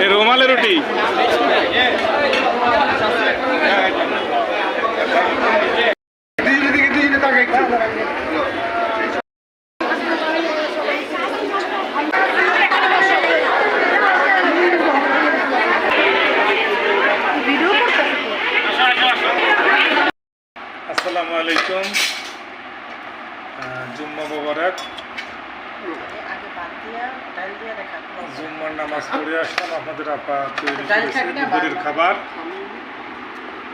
এই রুমালের রুটি। আসসালামু আলাইকুম। জুম্মা মোবারক। জুম্মার নামাজ পড়ে আসলাম আপনাদের আপা তৈরি দুপুরের খাবার।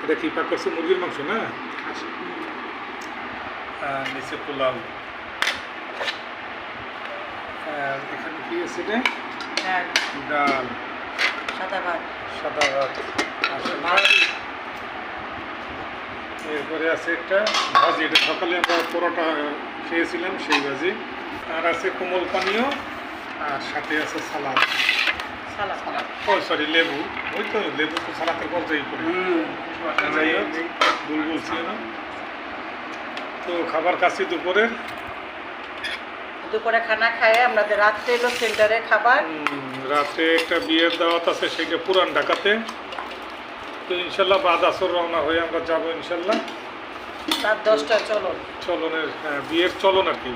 এটা কি পাক করছে? মুরগির মাংস না? নিচে পোলাও। এখানে কি আছে রে ডাল। সাদা ভাত। আর সাথে এরপরে আছে একটা ভাজি। এটা সকালে আমরা পরোটা খেয়েছিলাম সেই ভাজি। আর আছে কোমল পানীয় আর সাথে আছে সালাদ। ও সরি লেবু। ওই তো লেবু তো সালাতের পর্যায়ে করে। যাই হোক ভুল বলছি না। তো খাবার কাছে দুপুরে। দুপুরে খানা খায় আমাদের রাত্রে এলো সেন্টারে খাবার। রাতে একটা বিয়ের দাওয়াত আছে সেইটা পুরান ঢাকাতে। তো ইনশাল্লাহ বাদ আসর রওনা হয়ে আমরা যাব ইনশাল্লাহ। রাত দশটা চলো চলনের হ্যাঁ, বিয়ের চলন আর কি।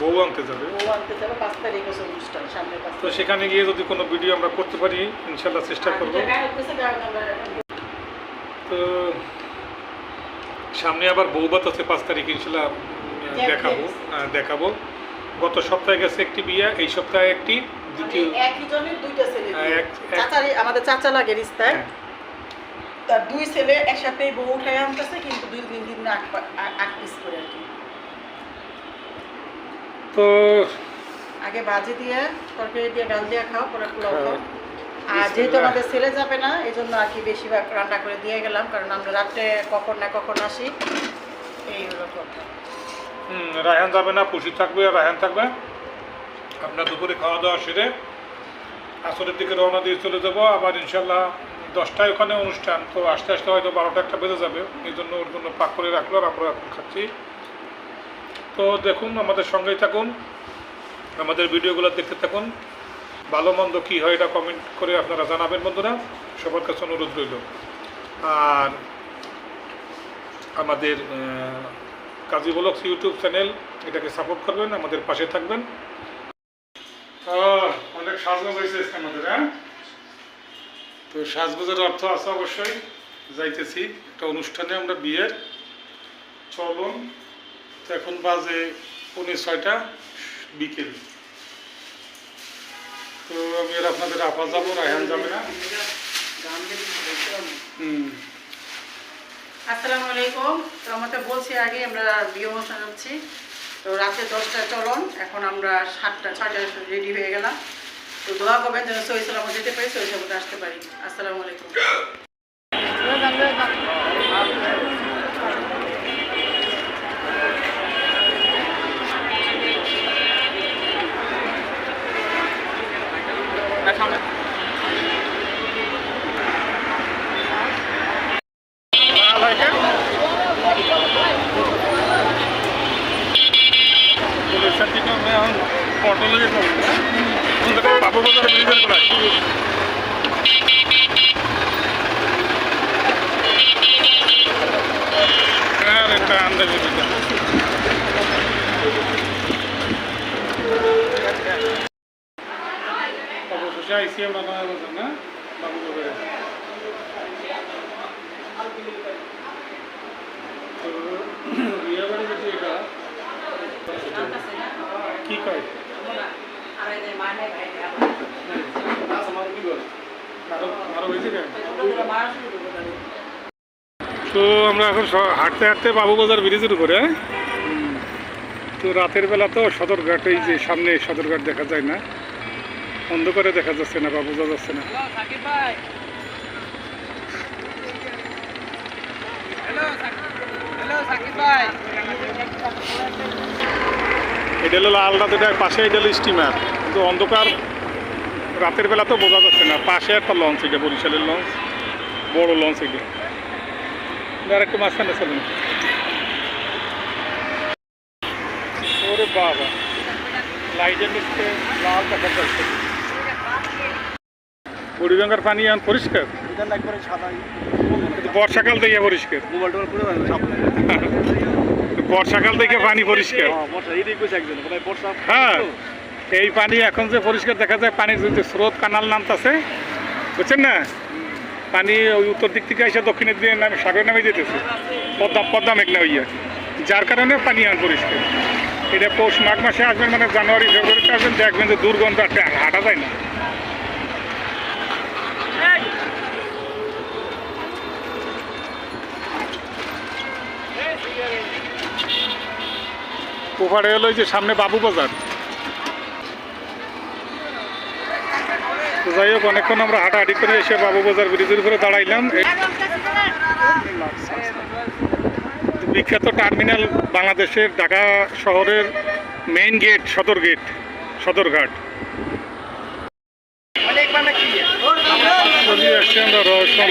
বউ আনতে যাবে। বউ আনতে যাবে পাঁচ তারিখ হচ্ছে অনুষ্ঠান সামনে পাঁচ তো সেখানে গিয়ে যদি কোনো ভিডিও আমরা করতে পারি ইনশাল্লাহ চেষ্টা করব। তো সামনে আবার বৌবাত আছে পাঁচ তারিখ ইনশাল্লাহ দেখাবো হ্যাঁ, দেখাবো। গত সপ্তাহে গেছে একটি বিয়ে এই সপ্তাহে একটি দ্বিতীয় হ্যাঁ, এক- চাচার আমাদের চাচা লাগে রিস্তায়। হ্যাঁ, তার দুই ছেলে একসাথে বউ উঠায় আনতেছে কিন্তু দুই তিন দিন আট আট পিস করে আর কি তো আগে বাজি দিয়ে তরকারি দিয়ে ডাল দিয়ে খাও পরে পোলাও খাও হ্যাঁ। আর যেহেতু। আমাদের ছেলে যাবে না এই জন্য আর কি বেশিরভাগ রান্না করে দিয়ে গেলাম কারণ আমরা রাত্রে কখন না কখন আসি এই হলো কথা হুম, রায়হান যাবে না পুষি থাকবে রায়হান থাকবে আমরা দুপুরে খাওয়া দাওয়া সেরে আসরের দিকে রওনা দিয়ে চলে যাব আবার ইনশাল্লাহ দশটায় ওখানে অনুষ্ঠান, তো আস্তে আস্তে হয়তো বারোটা একটা বেজে যাবে। এই জন্য ওর জন্য পাক করে রাখল আর আমরা এখন খাচ্ছি। তো দেখুন, আমাদের সঙ্গেই থাকুন, আমাদের ভিডিওগুলো দেখতে থাকুন। ভালো মন্দ কী হয় এটা কমেন্ট করে আপনারা জানাবেন বন্ধুরা। সবার কাছে অনুরোধ রইল। আর আমাদের কাজী ব্লগস ইউটিউব চ্যানেল, এটাকে সাপোর্ট করবেন, আমাদের পাশে থাকবেন। অনেক সাজগোজ হয়েছে আমাদের হ্যাঁ? তো সাজগোজের অর্থ আছে অবশ্যই, যাইতেছি একটা অনুষ্ঠানে আমরা বিয়ের। চলুন, তো এখন বাজে পৌনে ছয়টা বিকেল। তো আমি আর আপনাদের আপা যাব, রায়হান যাবে না। আসসালামু আলাইকুম। তো আমাকে বলছি আগে আমরা বিয়ে অনুষ্ঠান যাচ্ছি তো রাতে দশটায় চলন, এখন আমরা সাতটা, ছয়টায় রেডি হয়ে গেলাম। তো দোয়া করবেন যেন সহি সালামত যেতে পারি সহি সালামতে আসতে পারি। আসসালামু আলাইকুম বাবু বাজার ব্রিজের গোড়ায় আর একটা আন্দাজ অবশেষে আইসি আমরা বাজার না বাবু বাজারে তো বিয়ে বাড়ি যেটি এটা কি কয় আরও হয়েছে কেন তো আমরা এখন হাঁটতে হাঁটতে বাবুবাজার ব্রিজের উপরে? তো রাতের বেলা তো সদরঘাট এই যে সামনে সদরঘাট দেখা যায় না। অন্ধকারে দেখা যাচ্ছে না বা বোঝা যাচ্ছে না। এটা হলো রাত এটা পাশে এটা হলো স্টিমার কিন্তু অন্ধকার রাতের বেলা তো বোঝা যাচ্ছে না। পাশে একটা লঞ্চ এটা বরিশালের লঞ্চ বড় লঞ্চ এটা। আর একটু মাঝখানে চলুন। ওরে বাবা। লাইটের নিচে লাল দেখা যাচ্ছে। বুড়িগঙ্গার পানি এখন পরিষ্কার? বর্ষাকাল থেকে পরিষ্কার। বর্ষাকাল থেকে পানি পরিষ্কার। হ্যাঁ, হ্যাঁ এই পানি এখন যে পরিষ্কার দেখা যায় পানির যে স্রোত কানাল নামতেছে। বুঝছেন না? পানি ওই উত্তর দিক থেকে এসে দক্ষিণের দিকে নামে সাগরে নামে যেতেছে পদ্মা পদ্মা মেঘনা হইয়া। যার কারণে পানি এখন পরিষ্কার। এটা পৌষ মাঘ মাসে আসবেন মানে জানুয়ারি, ফেব্রুয়ারিতে আসবেন, দেখবেন যে দুর্গন্ধ একটা হাঁটা যায় না। ওপারে হলো যে সামনে বাবু বাজার। যাই হোক, অনেকক্ষণ আমরা হাঁটাহাঁটি করে এসে বাবু বাজার ব্রিজের উপরে দাঁড়াইলাম। বিখ্যাত টার্মিনাল বাংলাদেশের ঢাকা শহরের মেইন গেট সদর গেট সদরঘাট আমরা রহস্যম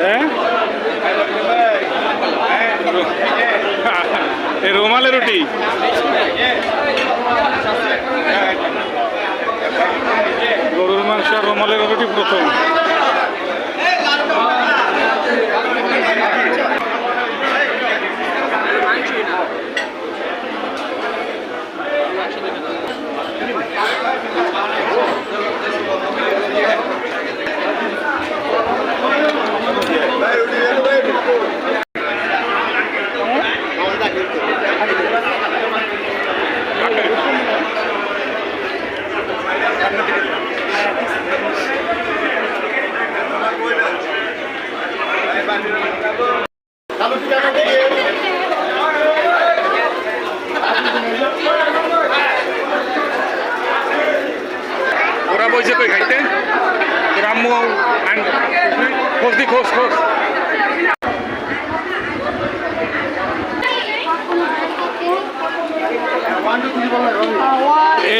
হ্যাঁ রুমালের রুটি। গরুর মাংস আর রুমালের রুটি প্রথম ওরা বলছে কই খাইতে তোর আম্মু আন- খোঁজ দি খোঁজ খোঁজ এই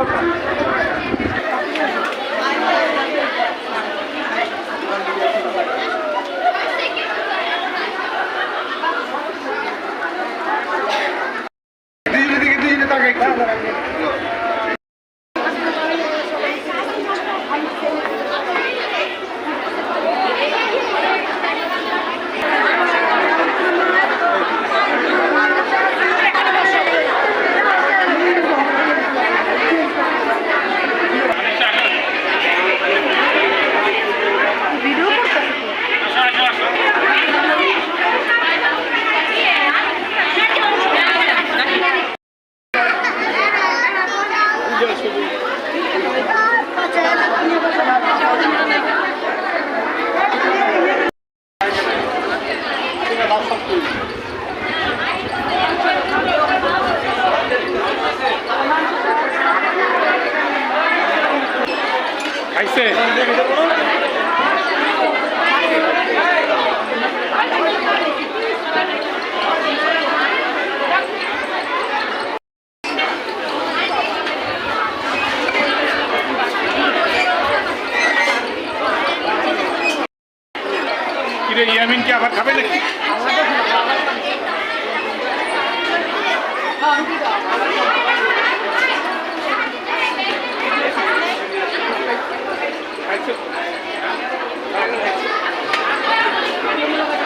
হ্যাঁ খাইছে ইয়ামিন কি আবার খাবে নাকি? Thank you.